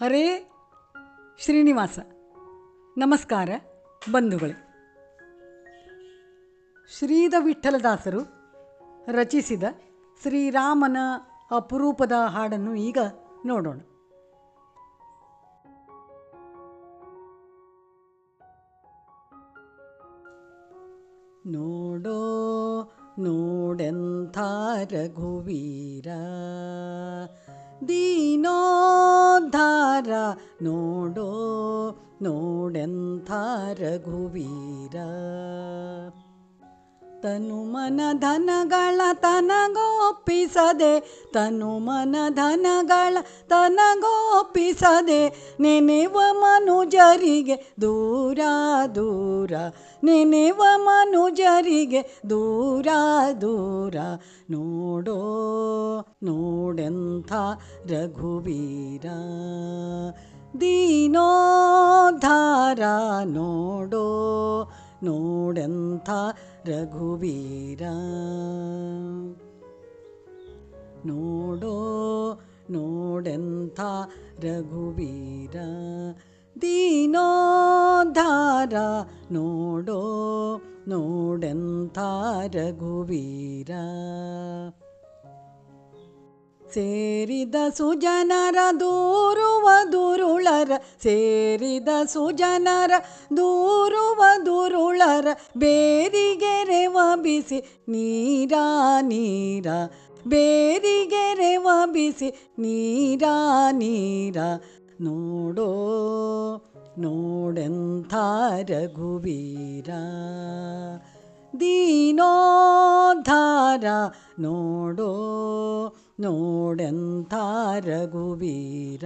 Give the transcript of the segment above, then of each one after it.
ಹರೇ ಶ್ರೀನಿವಾಸ. ನಮಸ್ಕಾರ ಬಂಧುಗಳೇ. ಶ್ರೀದ ವಿಠಲದಾಸರು ರಚಿಸಿದ ಶ್ರೀರಾಮನ ಅಪರೂಪದ ಹಾಡನ್ನು ಈಗ ನೋಡೋಣ. ನೋಡೋ ನೋಡೆಂಥ ರಘುವೀರ ದೀನೋದ್ಧಾರ ನೋಡೋ ನೋಡೆಂಥ ರಘುವೀರ ತನು ಮನ ಧನಗಳ ತನಗೋಪಿಸದೆ, ತನು ಮನ ಧನಗಳ ತನಗೋಪಿಸದೆ, ನೆನೆವ ಮನುಜರಿಗೆ ದೂರ ದೂರ. ನೆನೆವ ಮನುಜರಿಗೆ ದೂರ ದೂರ. ನೋಡೋ, ನೋಡೆಂಥ ರಘುವೀರ. ದೀನೋದ್ಧಾರ ನೋಡೋ, ನೋಡೆಂಥ ರಘುವೀರ ನೋಡೋ ನೋಡೆಂಥ ರಘುವೀರ ದೀನೋದ್ಧಾರ ನೋಡೋ ನೋಡೆಂಥ ರಘುವೀರ ಸೇರಿದ ಸುಜನರ ದೂರುವ ದುರುಳರ, ಸೇರಿದ ಸುಜನರ ದೂರುವ ದುರುಳರ ಬೇರಿಗೆರೆ ಬಿಸಿ ನೀರ ನೀರ. ಬೇರಿಗೆರೆ ಬಿಸಿ ನೀರ ನೀರ. ನೋಡೋ, ನೋಡೆಂಥ ರಘುವೀರ. ದೀನೋದ್ಧಾರ, ನೋಡೋ ನೋಡೆಂಥ ರಘುವೀರ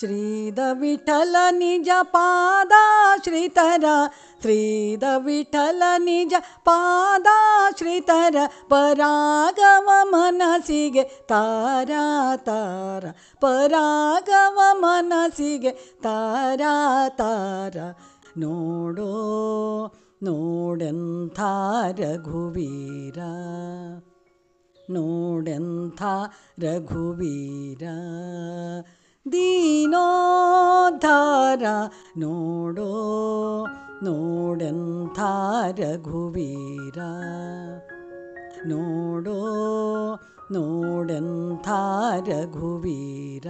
ಶ್ರೀದ ವಿಠಲ ನಿಜ ಪಾದಾಶ್ರಿತರ ಶ್ರೀದ ವಿಠಲ ನಿಜ ಪಾದಾಶ್ರಿತರ ಪರಾಗವ ಮನಸ್ಸಿಗೆ ತಾರಾ, ತಾರ ಪರಾಗವ ಮನಸ್ಸಿಗೆ ತಾರಾ, ತಾರ ನೋಡೋ ನೋಡೆಂಥ ರಘುವೀರ ನೋಡೆಂಥ ರಘುವೀರ ದೀನೋದ್ಧಾರ ನೋಡೋ ನೋಡೆಂಥ ರಘುವೀರ ನೋಡೋ ನೋಡೆಂಥ ರಘುವೀರ